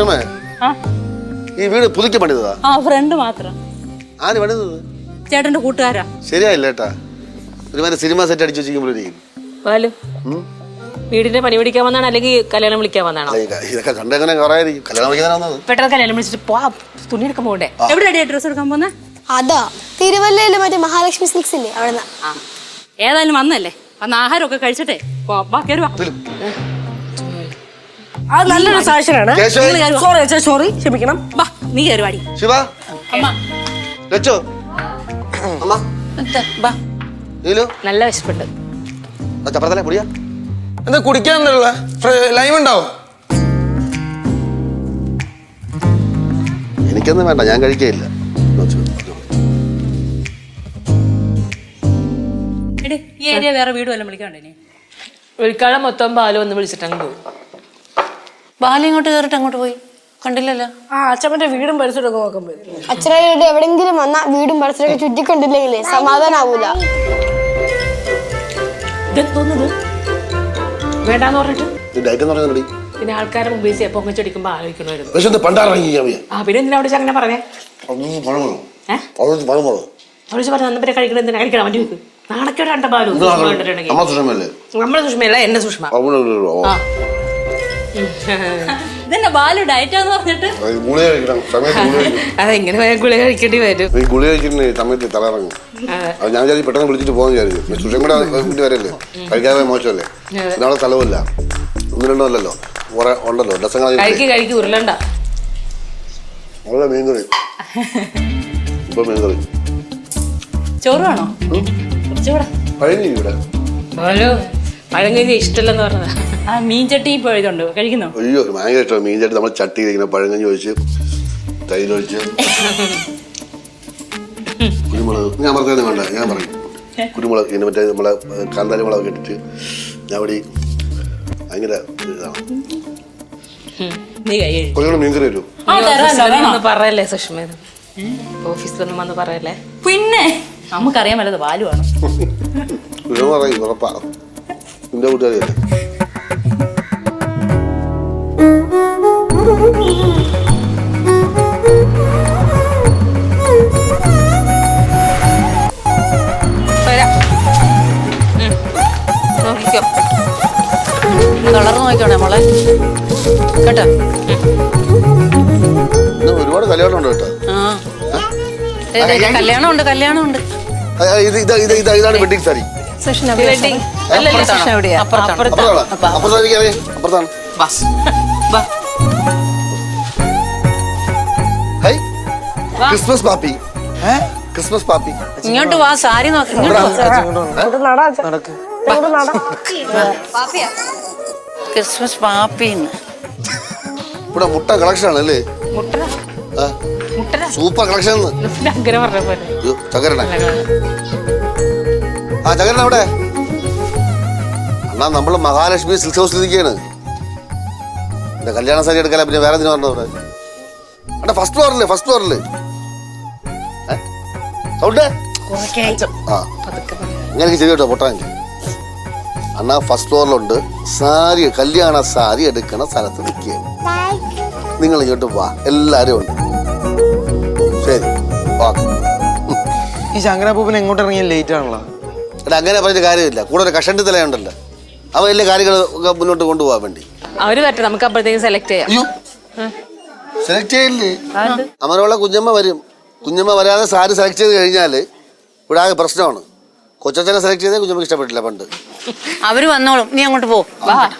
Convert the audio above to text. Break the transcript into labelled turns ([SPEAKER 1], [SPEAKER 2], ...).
[SPEAKER 1] ആ.
[SPEAKER 2] ഈ വീട് പുതുക്കി പണിതതാ.
[SPEAKER 1] ആ ഫ്രണ്ട് മാത്രം.
[SPEAKER 2] ആര് പണിതത്?
[SPEAKER 1] ചേട്ടന്റെ കൂട്ടുകാരാ.
[SPEAKER 2] ശരിയായില്ല ഏട്ടാ. ഒരുമാതിരി സിനിമ സെറ്റ് അടിച്ചു വെച്ചിരിക്കുമ്പോഴേ
[SPEAKER 3] ബാലു വീടിന്റെ പണി പിടിക്കാൻ വന്നാണ്? അല്ലെങ്കിൽ കല്യാണം വിളിക്കാൻ വന്നാണോ?
[SPEAKER 2] ഇതൊക്കെ കണ്ടെങ്ങനെ കുറയായിരിക്കും കല്യാണം കഴിക്കാനാവുന്നത്
[SPEAKER 3] പെട്ടെന്ന് കല്യാണം വിളിച്ചിട്ട് പോ തുണി എടുക്കാൻ പോകണ്ടേ
[SPEAKER 1] എവിടെയാ ഡ്രസ് എടുക്കാൻ പോകുന്നത്
[SPEAKER 4] അതാ തിരുവല്ലയിലെ മറ്റേ മഹാലക്ഷ്മി സിൽക്സ് ഇല്ലേ അവിടെ
[SPEAKER 1] ആ. ഏതായാലും വന്നല്ലേ? വന്ന ആഹാരമൊക്കെ കഴിച്ചിട്ടേ. ബാക്കി
[SPEAKER 5] അത് നല്ലൊരു സാക്ഷനാണ്. സോറി അച്ഛാ സോറി ക്ഷമിക്കണം.
[SPEAKER 1] വാ നീ കയറി വാടി.
[SPEAKER 2] ശിവ.
[SPEAKER 1] അമ്മ.
[SPEAKER 2] ലച്ചോ. അമ്മ. നീലു
[SPEAKER 3] നല്ല വിശപ്പുണ്ട്.
[SPEAKER 2] ആ ചപ്പറത്തല്ലേ പൊടിയാ?
[SPEAKER 6] എന്താ കുടിക്കാനുള്ള ലൈം ഉണ്ടാവും.
[SPEAKER 2] എനിക്കൊന്നും വേണ്ട ഞാൻ കഴിക്കയില്ല.
[SPEAKER 1] എടി ഈ ഏരിയ വേറെ വീട് വല്ലതും വിളിക്കാണ്ടേ
[SPEAKER 3] വിളിക്കാതെ മൊത്തം പാലും ഒന്ന് വിളിച്ചിട്ടങ്ങ് പോകും
[SPEAKER 7] ബാലി ഇങ്ങോട്ട് കയറിട്ട് അങ്ങോട്ട് പോയി? കണ്ടില്ലല്ലോ.
[SPEAKER 5] ആ അച്ഛമ്മന്റെ വീടും പരിസരവും ഒക്കെ നോക്കാൻ പോയി
[SPEAKER 4] അച്ഛനോട് എവിടെങ്കിലും വന്നാ വീടും പരിസരമൊക്കെ ചുറ്റിക്കണ്ടില്ലെങ്കിലേ സമാധാനാവൂല.
[SPEAKER 3] ഇതെന്തോന്നത്? വേണ്ടാന്ന് പറഞ്ഞിട്ട്?
[SPEAKER 2] ഡയറ്റ് എന്ന് പറഞ്ഞാൽ
[SPEAKER 3] പിന്നെ ആൾക്കാരെ മുമ്പിൽ ചെ- പൊങ്ങിച്ചടിക്കുമ്പോ ആലോചിക്കണമായിരുന്നു. ആ പിന്നെ എന്തിനാ അവിടെ അങ്ങനെ പറഞ്ഞേ?
[SPEAKER 2] പഴമോ
[SPEAKER 3] ഏഹ്
[SPEAKER 2] അതൊന്നും പഴമോ
[SPEAKER 3] അവിടെ പറഞ്ഞു അന്നപ്പനെ കഴിക്കണം എന്തിനാ? കഴിക്കണം അവന്റെ വീക്ക് നാണക്കേട് കണ്ട കണ്ടിട്ടുണ്ടെങ്കിൽ നമ്മളെ സുഷമയല്ല എന്നെ സുഷമ.
[SPEAKER 2] അവിടെ
[SPEAKER 1] ഇതെന്നെ ബാലു ഡയറ്റാന്ന് പറഞ്ഞിട്ട്.
[SPEAKER 2] ഗുളിക കഴിക്കണം. സമയത്ത് ഗുളിക കഴിക്കണം.
[SPEAKER 3] അതെങ്ങനെ ഗുളിക കഴിക്കേണ്ടി വരും?
[SPEAKER 2] ഈ ഗുളിക കഴിക്കുന്ന സമയത്ത് തലയിറങ്ങും
[SPEAKER 3] അത്
[SPEAKER 2] ഞാൻ വിചാരിച്ചു പെട്ടെന്ന് വിളിച്ചിട്ട് പോകാൻ വിചാരിച്ചു. സുഷം കൂടെ വീട്ടിൽ വരല്ലേ? കഴിക്കാതെ മോശമല്ലേ? നാളെ സ്ഥലമില്ല ഒന്ന് രണ്ടോ അല്ലല്ലോ? കുറെ ഉണ്ടല്ലോ. ഡസങ്ങൾ
[SPEAKER 3] കഴിക്ക് കഴിക്ക് ഉരുളണ്ട.
[SPEAKER 2] ഉള്ള മീൻകറി. ഇപ്പൊ മീൻകറി.
[SPEAKER 1] ചോറ് വേണോ? കുറച്ചുകൂടെ.
[SPEAKER 2] പഴഞ്ഞി ഇവിടെ.
[SPEAKER 3] ബാലു പഴം കഴിഞ്ഞ ഇഷ്ടമല്ലെന്ന് പറഞ്ഞതാ.
[SPEAKER 1] ആ മീൻ ചട്ടി ഇപ്പോൾ ഇതുണ്ട്? കഴിക്കുന്നോ?
[SPEAKER 2] അയ്യോ ഭയങ്കര ഇഷ്ടമാണ് മീൻ ചേട്ടി നമ്മൾ ചട്ടി കഴിക്കുന്ന പഴങ്കഞ്ഞി ഒഴിച്ച് തൈരൊഴിച്ച് കുരുമുളക്. ഞാൻ പറഞ്ഞത് വേണ്ട ഞാൻ പറയും. കുരുമുളക് ഇതിന് മറ്റേ നമ്മളെ കാന്താരി മുളക് ഇട്ടിട്ട് ഞാൻ ഇവിടെ ഭയങ്കര ഇതാണ്.
[SPEAKER 1] നീ കൈ കഴുകി.
[SPEAKER 2] കുറച്ചുകൂടെ മീൻകറി വരും.
[SPEAKER 1] ആ
[SPEAKER 3] പറയല്ലേ സുഷ്മ ഓഫീസിലൊന്നും വന്ന് പറയല്ലേ?
[SPEAKER 1] പിന്നെ നമുക്കറിയാൻ വല്ലത് ബാലു ആണ്
[SPEAKER 2] കുരുമുളക് നിന്റെ കൂട്ടുകാരിയല്ലേ
[SPEAKER 3] വരാം. ഉം. നോക്കിക്കോ.
[SPEAKER 7] കളർ നോക്കണേ മോളെ. കേട്ടോ?
[SPEAKER 2] ഒരുപാട് കല്യാണം ഉണ്ട് കേട്ടോ.
[SPEAKER 7] ആ.
[SPEAKER 2] ഉണ്ട് കല്യാണം ഉണ്ട് ഇതാണ് വെഡിങ് സാരി
[SPEAKER 3] സുഷ്മ എവിടെയാ
[SPEAKER 7] അപ്പുറത്താണ്. വാ.
[SPEAKER 2] ഹൈ. ക്രിസ്മസ് പാപ്പി. ക്രിസ്മസ് പാപ്പി.
[SPEAKER 7] ഇങ്ങോട്ട് വാ സാരി നോക്കി ഇങ്ങോട്ട്
[SPEAKER 5] നടാ അച്ഛാ. ഇങ്ങോട്ട് നടാ
[SPEAKER 7] ക്രിസ്മസ് പാപ്പിന്ന്.
[SPEAKER 2] ഇവിടെ മുട്ട കളക്ഷൻ ആണ് അല്ലേ?
[SPEAKER 3] മുട്ട?
[SPEAKER 2] ആ, സൂപ്പർ കളക്ഷൻ
[SPEAKER 3] അങ്ങനെ പറഞ്ഞ പോലെ.
[SPEAKER 2] ആ ചകരണ അവിടെ. അണ്ണാ നമ്മൾ മഹാലക്ഷ്മി സിൽക്ക് ഹൗസിൽ ഇരിക്കുകയാണ്. എന്റെ കല്യാണ സാരി എടുക്കാൻ പിന്നെ വേറെ എന്തിനാ പറഞ്ഞത് അവിടെ? അവിടെ ഫസ്റ്റ് ഫ്ലോറിൽ ഫസ്റ്റ് ഫ്ലോറിൽ സൗണ്ട്? ആ. ഇങ്ങനെ ചെവി കേട്ടോ പൊട്ടാൻ അണ്ണാ ഫസ്റ്റ് ഫ്ലോറിലുണ്ട് സാരി കല്യാണ സാരി എടുക്കണ സ്ഥലത്ത് നിൽക്കുകയാണ്. നിങ്ങൾ ഇങ്ങോട്ട് വാ. എല്ലാരും ഉണ്ട്. ശരി വാ.
[SPEAKER 6] ഈ ശങ്കരാപ്പൂപ്പൻ എങ്ങോട്ട് ഇറങ്ങിയാൽ ലേറ്റ് ആണല്ലോ.
[SPEAKER 2] എടാ അങ്ങനെ പറഞ്ഞ കാര്യമില്ല. കൂടെ ഒരു കഷണ്ടി തലയുണ്ടല്ലോ. അവ വലിയ കാര്യങ്ങൾ ഒക്കെ മുന്നോട്ട് കൊണ്ടുപോകാൻ വേണ്ടി.
[SPEAKER 3] അവർ പറ്റും നമുക്ക് അപ്പോഴത്തേക്ക് സെലക്ട് ചെയ്യാം.
[SPEAKER 2] അയ്യോ. സെലക്ട് ചെയ്യില്ലേ? അമരവള്ള കുഞ്ഞമ്മ വരും. കുഞ്ഞമ്മ വരാതെ സാരി സെലക്ട് ചെയ്ത് കഴിഞ്ഞാൽ ഇവിടെ ആകെ പ്രശ്നമാണ്. കൊച്ചച്ചനെ സെലക്ട് ചെയ്തേ കുഞ്ഞമ്മക്ക് ഇഷ്ടപ്പെട്ടില്ല പണ്ട്.
[SPEAKER 7] അവർ വന്നോളും. നീ അങ്ങോട്ട് പോ.
[SPEAKER 3] വാ.